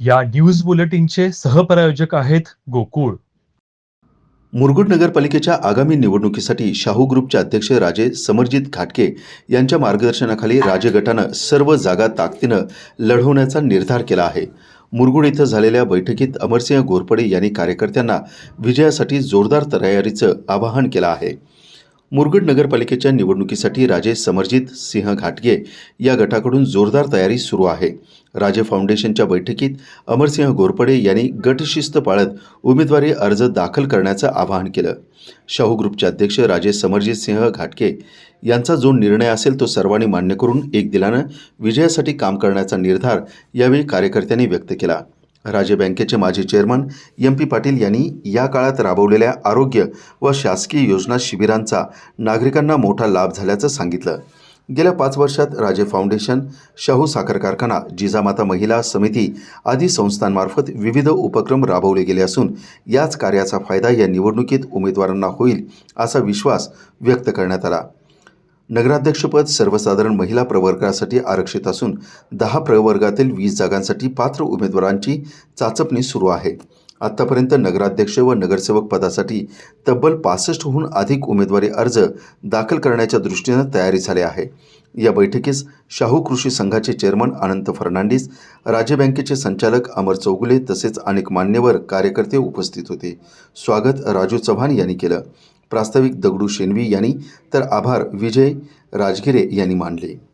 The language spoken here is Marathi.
या न्यूज बुलेटिनचे सहप्रायोजक आहेत गोकुळ. मुरगुड नगरपालिकेच्या आगामी निवडणुकीसाठी शाहू ग्रुपचे अध्यक्ष राजे समरजित घाटके यांच्या मार्गदर्शनाखाली राजे गटानं सर्व जागा ताकदीनं लढवण्याचा निर्धार केला आहे. मुरगुड इथं झालेल्या बैठकीत अमरसिंह घोरपडे यांनी कार्यकर्त्यांना विजयासाठी जोरदार तयारीचं आवाहन केलं आहे. मुरगड नगरपालिकेच्या निवडणुकीसाठी राजे समरजित सिंह घाटगे या गटाकडून जोरदार तयारी सुरू आहे. राजे फाउंडेशनच्या बैठकीत अमरसिंह घोरपडे यांनी गटशिस्त पाळत उमेदवारी अर्ज दाखल करण्याचं आवाहन केलं. शाहू ग्रुपचे अध्यक्ष राजे समरजित सिंह घाटके यांचा जो निर्णय असेल तो सर्वांनी मान्य करून एक दिलानं विजयासाठी काम करण्याचा निर्धार यावेळी कार्यकर्त्यांनी व्यक्त केला. राजे बँकेचे माजी चेअरमन एम पी पाटील यांनी या काळात राबवलेल्या आरोग्य व शासकीय योजना शिबिरांचा नागरिकांना मोठा लाभ झाल्याचं सांगितलं. गेल्या पाच वर्षात राजे फाउंडेशन शाहू साखर कारखाना जिजामाता महिला समिती आदी संस्थांमार्फत विविध उपक्रम राबवले गेले असून याच कार्याचा फायदा या निवडणुकीत उमेदवारांना होईल असा विश्वास व्यक्त करण्यात आला. नगराध्यक्षपद सर्वसाधारण महिला प्रवर्गासाठी आरक्षित असून दहा प्रवर्गातील वीस जागांसाठी पात्र उमेदवारांची चाचपणी सुरू आहे. आत्तापर्यंत नगराध्यक्ष व नगरसेवक पदासाठी तब्बल पासष्टहून अधिक उमेदवारी अर्ज दाखल करण्याच्या दृष्टीनं तयारी झाली आहे. या बैठकीस शाहू कृषी संघाचे चेअरमन अनंत फर्नांडिस राज्य बँकेचे संचालक अमर चौगुले तसेच अनेक मान्यवर कार्यकर्ते उपस्थित होते. स्वागत राजू चव्हाण यांनी केलं. प्रास्ताविक दगडू शेनवी यांनी तर आभार विजय राजगिरे यांनी मानले.